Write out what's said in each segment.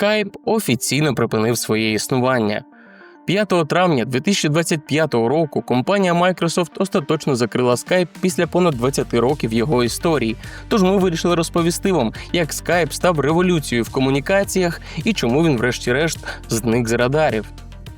Skype офіційно припинив своє існування. 5 травня 2025 року компанія Microsoft остаточно закрила Skype після понад 20 років його історії. Тож ми вирішили розповісти вам, як Skype став революцією в комунікаціях і чому він, врешті-решт, зник з радарів.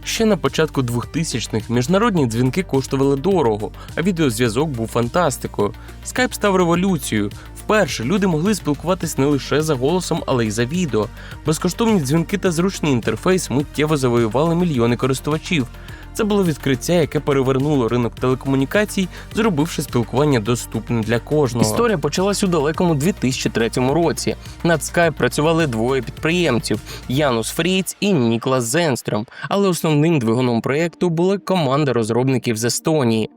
Ще на початку 2000-х міжнародні дзвінки коштували дорого, а відеозв'язок був фантастикою. Skype став революцією. Вперше люди могли спілкуватись не лише за голосом, але й за відео. Безкоштовні дзвінки та зручний інтерфейс миттєво завоювали мільйони користувачів. Це було відкриття, яке перевернуло ринок телекомунікацій, зробивши спілкування доступним для кожного. Історія почалась у далекому 2003 році. Над Skype працювали двоє підприємців: Янус Фріц і Ніклас Зенстром. Але основним двигуном проєкту була команда розробників з Естонії.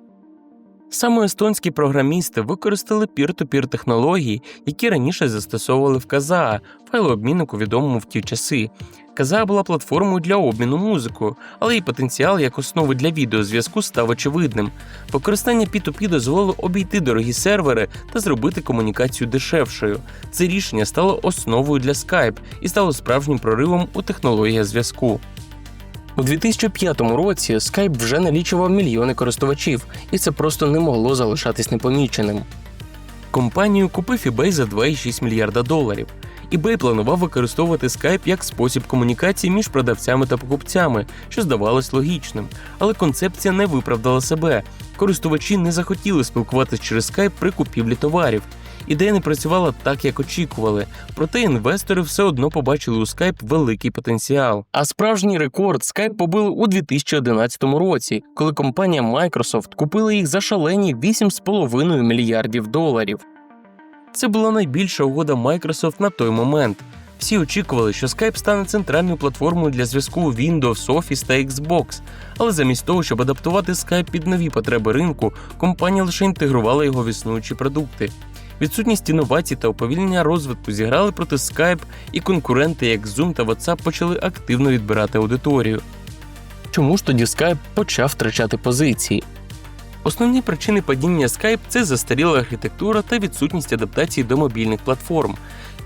Саме естонські програмісти використали пір-ту-пір технології, які раніше застосовували в Казаа, файлообміннику відомому в ті часи. Казаа була платформою для обміну музикою, але її потенціал як основи для відеозв'язку став очевидним. Використання P2P дозволило обійти дорогі сервери та зробити комунікацію дешевшою. Це рішення стало основою для Skype і стало справжнім проривом у технологіях зв'язку. У 2005 році Skype вже налічував мільйони користувачів, і це просто не могло залишатись непоміченим. Компанію купив eBay за 2,6 мільярда доларів. eBay планував використовувати Skype як спосіб комунікації між продавцями та покупцями, що здавалось логічним. Але концепція не виправдала себе. Користувачі не захотіли спілкуватися через Skype при купівлі товарів. Ідея не працювала так, як очікували, проте інвестори все одно побачили у Skype великий потенціал. А справжній рекорд Skype побили у 2011 році, коли компанія Microsoft купила їх за шалені 8,5 мільярдів доларів. Це була найбільша угода Microsoft на той момент. Всі очікували, що Skype стане центральною платформою для зв'язку Windows, Office та Xbox. Але замість того, щоб адаптувати Skype під нові потреби ринку, компанія лише інтегрувала його в існуючі продукти. Відсутність інновацій та уповільнення розвитку зіграли проти Skype, і конкуренти, як Zoom та WhatsApp, почали активно відбирати аудиторію. Чому ж тоді Skype почав втрачати позиції? Основні причини падіння Skype – це застаріла архітектура та відсутність адаптації до мобільних платформ.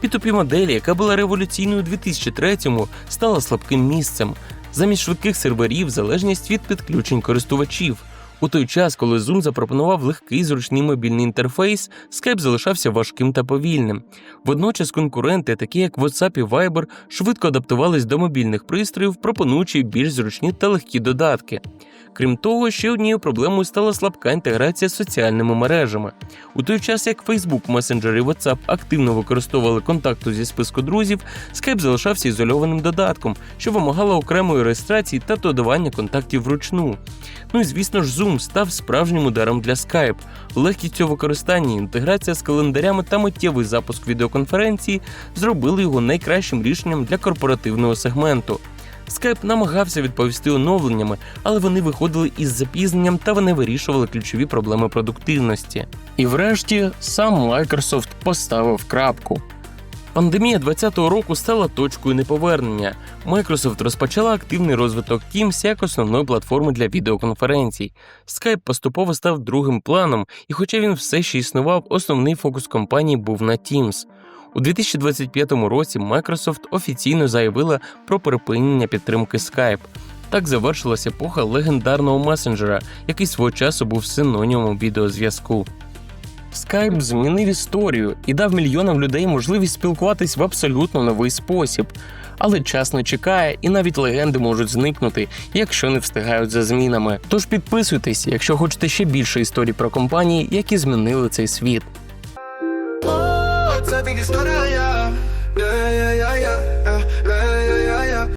P2P моделі, яка була революційною у 2003-му, стала слабким місцем. Замість швидких серверів залежність від підключень користувачів. У той час, коли Zoom запропонував легкий зручний мобільний інтерфейс, Skype залишався важким та повільним. Водночас конкуренти, такі як WhatsApp і Viber, швидко адаптувались до мобільних пристроїв, пропонуючи більш зручні та легкі додатки. Крім того, ще однією проблемою стала слабка інтеграція з соціальними мережами. У той час, як Facebook, Messenger і WhatsApp активно використовували контакту зі списку друзів, Skype залишався ізольованим додатком, що вимагало окремої реєстрації та додавання контактів вручну. Ну і звісно ж, Zoom став справжнім ударом для Skype. Легкість цього використання, інтеграція з календарями та миттєвий запуск відеоконференції зробили його найкращим рішенням для корпоративного сегменту. Skype намагався відповісти оновленнями, але вони виходили із запізненням та вони вирішували ключові проблеми продуктивності. І врешті сам Microsoft поставив крапку. Пандемія 2020 року стала точкою неповернення. Microsoft розпочала активний розвиток Teams як основної платформи для відеоконференцій. Skype поступово став другим планом, і хоча він все ще існував, основний фокус компанії був на Teams. У 2025 році Microsoft офіційно заявила про припинення підтримки Skype. Так завершилась епоха легендарного месенджера, який свого часу був синонімом відеозв'язку. Skype змінив історію і дав мільйонам людей можливість спілкуватись в абсолютно новий спосіб. Але час не чекає, і навіть легенди можуть зникнути, якщо не встигають за змінами. Тож підписуйтесь, якщо хочете ще більше історій про компанії, які змінили цей світ. vi yeah, yeah, yeah, yeah.